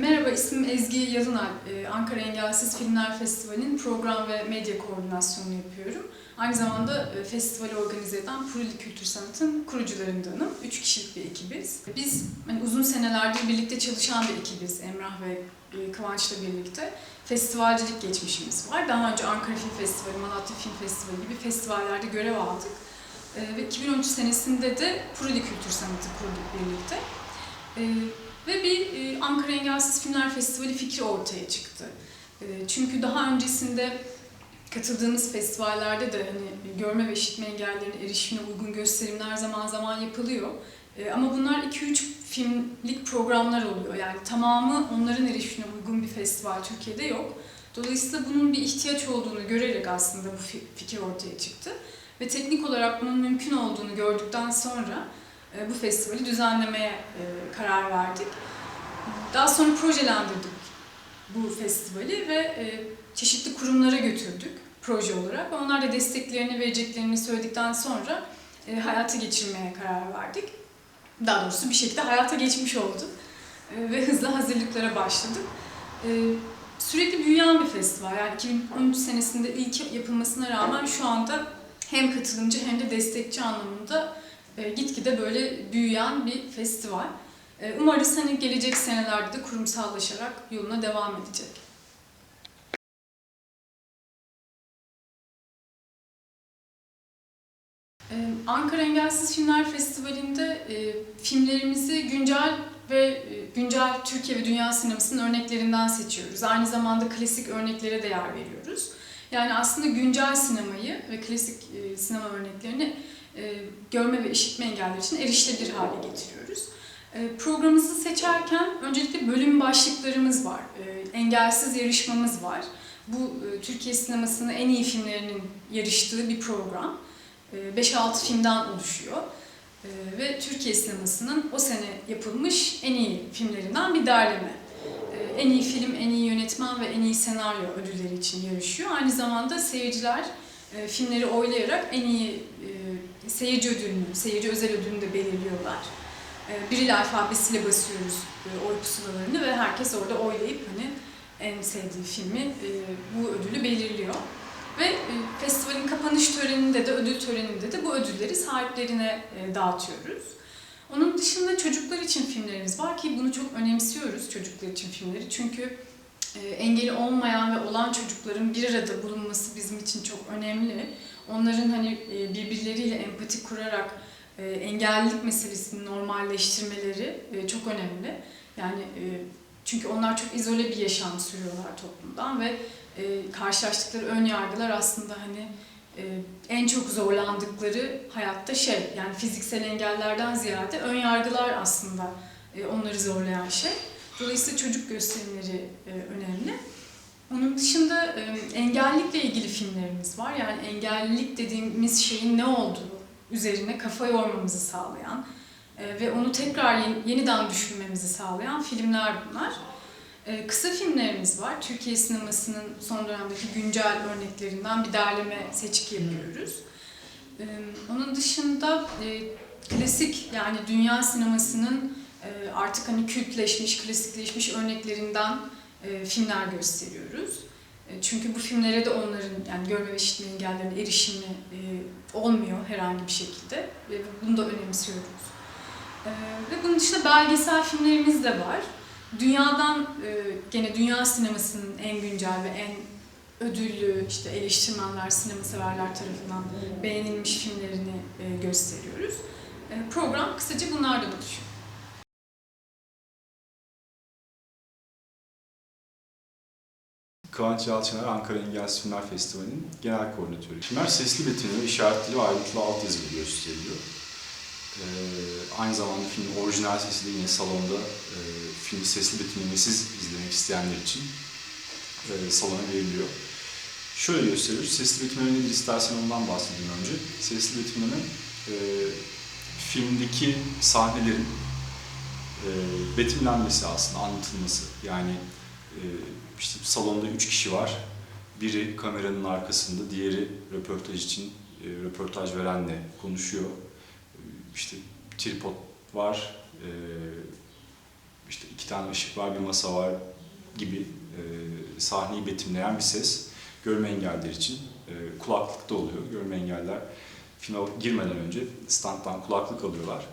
Merhaba, ismim Ezgi Yalınalp. Ee, Ankara Engelsiz Filmler Festivali'nin program ve medya koordinasyonunu yapıyorum. Aynı zamanda e, festivali organize eden Puruli Kültür Sanat'ın kurucularındanım. Üç kişilik bir ekibiz. Biz hani uzun senelerdir birlikte çalışan bir ekibiz Emrah ve e, Kıvanç'la birlikte. Festivalcilik geçmişimiz var. Daha önce Ankara Film Festivali, Malatya Film Festivali gibi festivallerde görev aldık. E, Ve 2013 senesinde de Puruli Kültür Sanat'ı kurduk birlikte. Ve bir e, Ankara Engelsiz Filmler Festivali fikri ortaya çıktı. E, çünkü daha öncesinde katıldığımız festivallerde de hani görme ve işitme engellerine erişimine uygun gösterimler zaman zaman yapılıyor. E, ama bunlar 2-3 filmlik programlar oluyor. Yani tamamı onların erişimine uygun bir festival Türkiye'de yok. Dolayısıyla bunun bir ihtiyaç olduğunu görerek aslında bu fi- fikir ortaya çıktı. Ve teknik olarak bunun mümkün olduğunu gördükten sonra bu festivali düzenlemeye e, karar verdik. Daha sonra projelendirdik bu festivali ve e, çeşitli kurumlara götürdük proje olarak. Onlar da desteklerini vereceklerini söyledikten sonra e, hayata geçirmeye karar verdik. Daha doğrusu bir şekilde hayata geçmiş oldu E, ve hızla hazırlıklara başladık. E, sürekli büyüyen bir festival. Yani 2013 senesinde ilk yapılmasına rağmen şu anda hem katılımcı hem de destekçi anlamında e, gitgide böyle büyüyen bir festival. E, Umarız hani gelecek senelerde de kurumsallaşarak yoluna devam edecek. E, Ankara Engelsiz Filmler Festivali'nde e, filmlerimizi güncel ve güncel Türkiye ve dünya sinemasının örneklerinden seçiyoruz. Aynı zamanda klasik örneklere de yer veriyoruz. Yani aslında güncel sinemayı ve klasik sinema örneklerini görme ve işitme engelleri için erişilebilir hale getiriyoruz. E, Programımızı seçerken öncelikle bölüm başlıklarımız var. E, Engelsiz yarışmamız var. Bu e, Türkiye sinemasının en iyi filmlerinin yarıştığı bir program. E, 5-6 filmden oluşuyor. E, Ve Türkiye sinemasının o sene yapılmış en iyi filmlerinden bir derleme. E, En iyi film, en iyi yönetmen ve en iyi senaryo ödülleri için yarışıyor. Aynı zamanda seyirciler e, filmleri oylayarak en iyi e, seyirci ödülünü, seyirci özel ödülünü de belirliyorlar. E, Biril alfabesiyle basıyoruz e, oy pusulalarını ve herkes orada oylayıp hani en sevdiği filmi e, bu ödülü belirliyor. Ve e, festivalin kapanış töreninde de, ödül töreninde de bu ödülleri sahiplerine dağıtıyoruz. Onun dışında çocuklar için filmlerimiz var ki bunu çok önemsiyoruz çocuklar için filmleri. Çünkü engeli olmayan ve olan çocukların bir arada bulunması bizim için çok önemli. Onların hani e, birbirleriyle empati kurarak e, engellilik meselesini normalleştirmeleri e, çok önemli. Yani çünkü onlar çok izole bir yaşam sürüyorlar toplumdan ve karşılaştıkları ön yargılar aslında hani en çok zorlandıkları hayatta şey yani fiziksel engellerden ziyade ön yargılar aslında onları zorlayan şey. Dolayısıyla çocuk gösterimleri önemli. Onun dışında e, engellilikle ilgili filmlerimiz var. Yani engellilik dediğimiz şeyin ne olduğu üzerine kafa yormamızı sağlayan e, ve onu tekrar yeni- yeniden düşünmemizi sağlayan filmler bunlar. Kısa filmlerimiz var. Türkiye sinemasının son dönemdeki güncel örneklerinden bir derleme seçki yapıyoruz. Onun dışında e, klasik yani dünya sinemasının artık hani kültleşmiş, klasikleşmiş örneklerinden e, filmler gösteriyoruz. E, Çünkü bu filmlere de onların yani görme ve işitme engellerine erişimi e, olmuyor herhangi bir şekilde ve bunu da önemsiyoruz. E, Ve bunun dışında belgesel filmlerimiz de var. Dünyadan e, gene dünya sinemasının en güncel ve en ödüllü işte eleştirmenler, sinema severler tarafından beğenilmiş filmlerini e, gösteriyoruz. E, Program kısaca bunlardan oluşuyor. Kıvanç Yalçıner Ankara Engelsiz Filmler Festivali'nin genel koordinatörü. Filmler sesli betimli, işaretli ve ayrıntılı altyazılı gösteriliyor. Ee, aynı zamanda filmin orijinal sesi de yine salonda e, filmi sesli betimlemesiz izlemek isteyenler için e, salona veriliyor. Şöyle gösteriyoruz. Sesli betimleme nedir istersen ondan bahsedeyim önce. Sesli betimleme e, filmdeki sahnelerin e, betimlenmesi aslında, anlatılması. Yani işte salonda üç kişi var. Biri kameranın arkasında, diğeri röportaj için e, röportaj verenle konuşuyor. E, işte tripod var, e, işte iki tane ışık var, bir masa var, gibi e, sahneyi betimleyen bir ses görme engelliler için kulaklıkta oluyor. Görme engeller filme girmeden önce standtan kulaklık alıyorlar.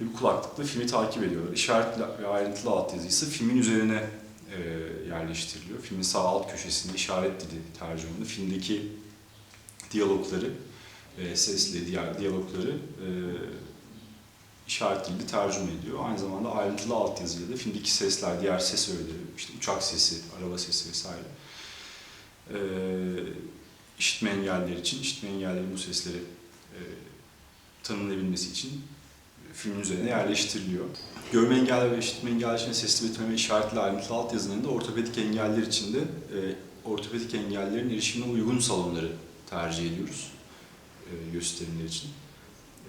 Ve bu kulaklıkla filmi takip ediyorlar. İşaretli ve ayrıntılı altyazı ise filmin üzerine e, yerleştiriliyor. Filmin sağ alt köşesinde işaret dili tercümanı filmdeki diyalogları, e, sesli diğer diyalogları e, işaret dilinde tercüme ediyor. Aynı zamanda ayrıntılı altyazıyla da filmdeki sesler, diğer ses öğeleri, işte uçak sesi, araba sesi vesaire. E, işitme engelliler için, işitme engellilerin bu sesleri e, tanımlayabilmesi için filmin üzerine yerleştiriliyor. Görme engelli ve işitme engelli için sesli betimleme işaretli ayrıntılı altyazılarında ortopedik engeller için de e, ortopedik engellilerin erişimine uygun salonları tercih ediyoruz e, gösterimler için.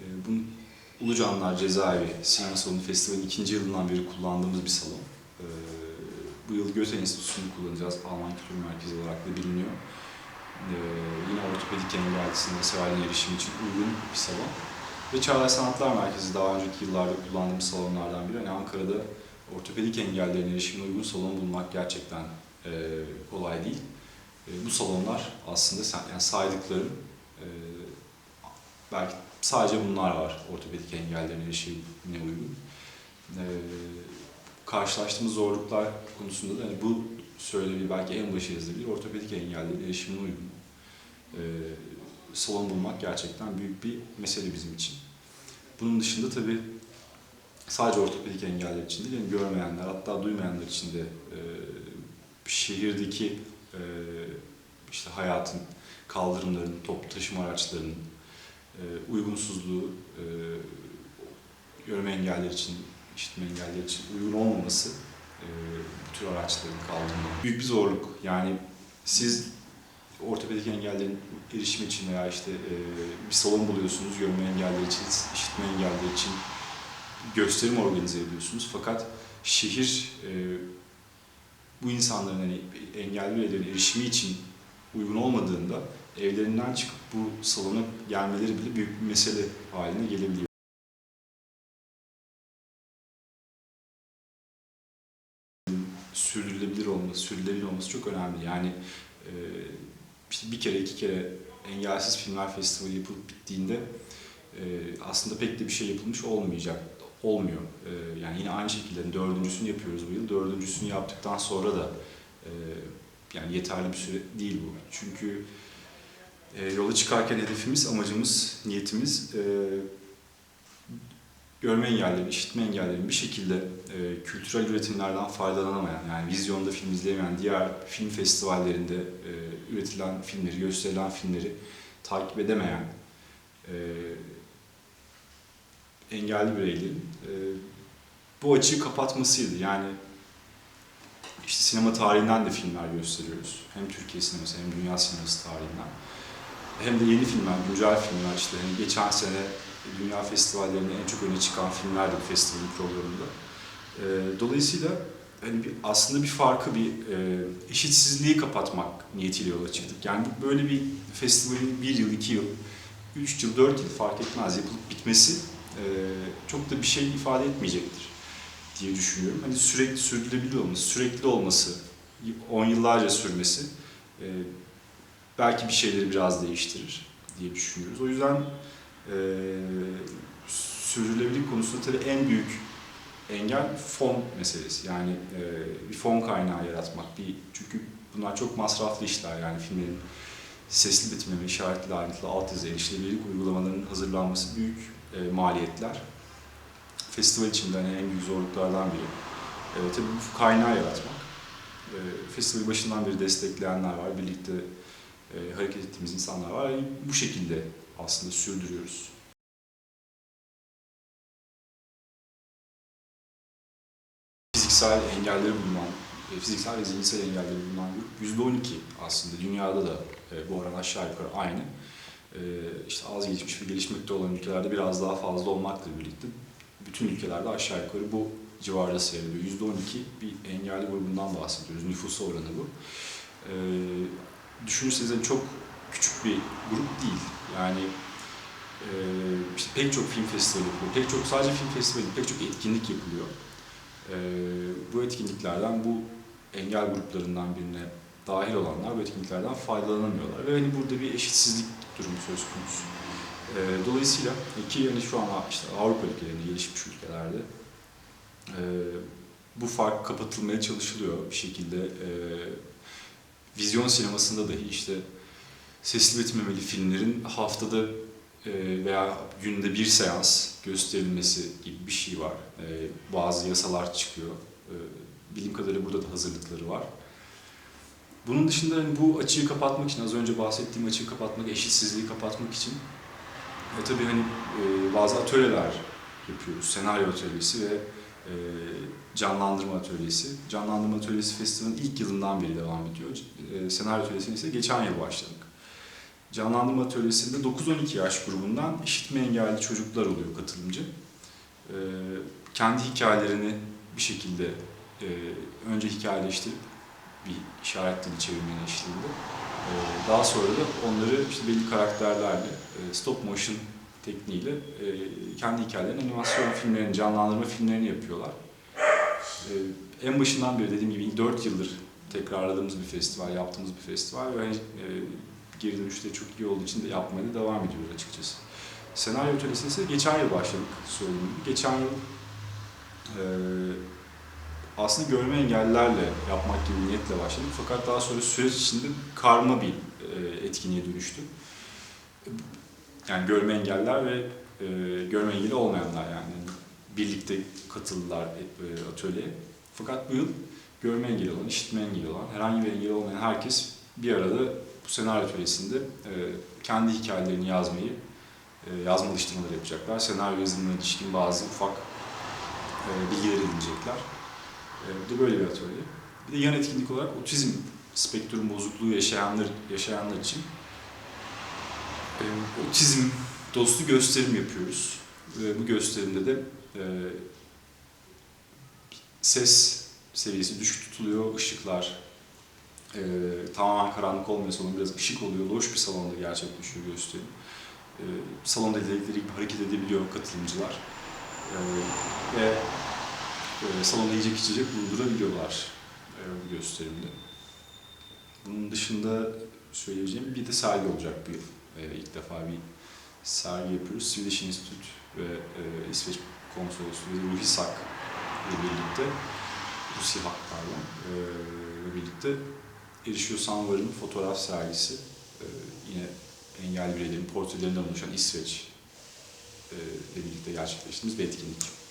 E, bunu Ulucanlar Cezaevi Sinema Salonu Festivali'nin ikinci yılından beri kullandığımız bir salon. E, bu yıl Göte Enstitüsü'nü kullanacağız. Alman Kültür Merkezi olarak da biliniyor. E, yine ortopedik engelli sinema severlerin erişimi için uygun bir salon. Ve Çağlaş Sanatlar Merkezi daha önceki yıllarda kullandığımız salonlardan biri. Hani Ankara'da ortopedik engellerin erişimine uygun salon bulmak gerçekten e, kolay değil. E, bu salonlar aslında yani saydıklarım e, belki sadece bunlar var ortopedik engellerin erişimine uygun. E, karşılaştığımız zorluklar konusunda da hani bu söylevi belki en başı yazılabilir. Ortopedik engellerin erişimine uygun. E, salon bulmak gerçekten büyük bir mesele bizim için. Bunun dışında tabii sadece ortopedik engeller için değil, yani görmeyenler hatta duymayanlar için de e, şehirdeki e, işte hayatın, kaldırımların, toplu taşıma araçlarının e, uygunsuzluğu, e, görme engeller için, işitme engeller için uygun olmaması e, bu tür araçların kaldırımları. Büyük bir zorluk. Yani siz ortopedik engellerin erişimi için veya işte e, bir salon buluyorsunuz görme engelleri için, işitme engelleri için gösterim organize ediyorsunuz. Fakat şehir e, bu insanların hani engelli bireylerin erişimi için uygun olmadığında evlerinden çıkıp bu salona gelmeleri bile büyük bir mesele haline gelebiliyor. Sürdürülebilir olması, sürdürülebilir olması çok önemli. Yani e, işte bir kere iki kere Engelsiz Filmler Festivali yapılıp bittiğinde e, aslında pek de bir şey yapılmış olmayacak, olmuyor. E, yani yine aynı şekilde dördüncüsünü yapıyoruz bu yıl. Dördüncüsünü yaptıktan sonra da e, yani yeterli bir süre değil bu. Çünkü e, yola çıkarken hedefimiz, amacımız, niyetimiz e, görme engelleri, işitme engelleri bir şekilde e, kültürel üretimlerden faydalanamayan, yani vizyonda film izleyemeyen, diğer film festivallerinde e, üretilen filmleri, gösterilen filmleri takip edemeyen e, engelli bireylerin e, bu açığı kapatmasıydı. Yani işte sinema tarihinden de filmler gösteriyoruz. Hem Türkiye sineması hem dünya sineması tarihinden. Hem de yeni filmler, güncel filmler işte. Hani geçen sene dünya festivallerinde en çok öne çıkan filmler de bu festivalin programında. E, dolayısıyla hani bir, aslında bir farkı, bir e, eşitsizliği kapatmak niyetiyle yola çıktık. Yani böyle bir festivalin bir yıl, iki yıl, üç yıl, dört yıl fark etmez yapılıp bitmesi e, çok da bir şey ifade etmeyecektir diye düşünüyorum. Hani sürekli sürdürülebilir olması, sürekli olması, on yıllarca sürmesi e, belki bir şeyleri biraz değiştirir diye düşünüyoruz. O yüzden e, sürdürülebilirlik konusunda tabii en büyük engel fon meselesi. Yani e, bir fon kaynağı yaratmak. Bir, çünkü bunlar çok masraflı işler yani filmlerin sesli betimleme, işaretli ayrıntılı altyazı, erişilebilirlik uygulamalarının hazırlanması büyük e, maliyetler. Festival içinde hani en büyük zorluklardan biri. E, tabii bu kaynağı yaratmak. E, festivali başından beri destekleyenler var, birlikte e, hareket ettiğimiz insanlar var. Yani bu şekilde aslında sürdürüyoruz. Fiziksel engelleri bulunan, e, fiziksel ve zihinsel engelleri bulunan grup %12 aslında dünyada da e, bu oran aşağı yukarı aynı. E, işte az gelişmiş ve gelişmekte olan ülkelerde biraz daha fazla olmakla birlikte bütün ülkelerde aşağı yukarı bu civarda seyrediyor. %12 bir engelli grubundan bahsediyoruz. Nüfusu oranı bu. Düşünürseniz hani çok küçük bir grup değil. Yani e, işte pek çok film festivali yapılıyor. Pek çok sadece film festivali, pek çok etkinlik yapılıyor. E, bu etkinliklerden bu engel gruplarından birine dahil olanlar bu etkinliklerden faydalanamıyorlar. Ve hani burada bir eşitsizlik durumu söz konusu. Ee, dolayısıyla ki yani şu an işte Avrupa ülkelerinde, gelişmiş ülkelerde e, bu fark kapatılmaya çalışılıyor bir şekilde. E, vizyon sinemasında dahi işte sesli betimlemeli filmlerin haftada e, veya günde bir seans gösterilmesi gibi bir şey var. E, bazı yasalar çıkıyor. E, bilim kadarıyla burada da hazırlıkları var. Bunun dışında hani bu açığı kapatmak için, az önce bahsettiğim açığı kapatmak, eşitsizliği kapatmak için e, tabii hani bazı atölyeler yapıyoruz. Senaryo atölyesi ve canlandırma atölyesi. Canlandırma atölyesi festivalin ilk yılından beri devam ediyor. Senaryo atölyesine ise geçen yıl başladık. Canlandırma atölyesinde 9-12 yaş grubundan işitme engelli çocuklar oluyor katılımcı. E, kendi hikayelerini bir şekilde e, önce hikayeleştirip bir işaret dili çevirmenin eşliğinde e, daha sonra da onları işte belli karakterlerle e, stop motion tekniğiyle e, kendi hikayelerini, animasyon filmlerini, canlandırma filmlerini yapıyorlar. E, en başından beri dediğim gibi 4 yıldır tekrarladığımız bir festival, yaptığımız bir festival ve e, geri dönüşte çok iyi olduğu için de yapmaya da devam ediyoruz açıkçası. Senaryo atölyesine ise geçen yıl başladık söylediğim gibi. Geçen yıl e, aslında görme engellilerle yapmak gibi niyetle başladık. Fakat daha sonra süreç içinde karma bir e, etkinliğe dönüştü. Yani görme engelliler ve e, görme engeli olmayanlar yani birlikte katıldılar e, atölyeye. Fakat bu yıl görme engeli olan, işitme engeli olan, herhangi bir engeli olmayan herkes bir arada bu senaryo atölyesinde e, kendi hikayelerini yazmayı, e, yazma alıştırmaları yapacaklar. Senaryo yazımına ilişkin bazı ufak e, bilgiler edinecekler. E, bu da böyle bir atölye. Bir de yan etkinlik olarak otizm spektrum bozukluğu yaşayanlar, yaşayanlar için e, otizm dostu gösterim yapıyoruz. Ve bu gösterimde de e, ses seviyesi düşük tutuluyor, ışıklar e, tamamen karanlık olmuyor, salon biraz ışık oluyor, loş bir salonda gerçekleşiyor gösterim. E, salonda dedikleri gibi hareket edebiliyor katılımcılar. E, ve e, salonda yiyecek içecek bulundurabiliyorlar e, bu gösterimde. Bunun dışında söyleyeceğim bir de sergi olacak bu yıl. E, ilk defa bir sergi yapıyoruz. Swedish Institute ve e, İsveç Konsolosluğu ve Sak ile birlikte Rusi Hak pardon e, birlikte Erişiyor Sanvar'ın fotoğraf sergisi e, yine engelli bireylerin portrelerinden oluşan İsveç e, ile birlikte gerçekleştiğimiz bir etkinlik.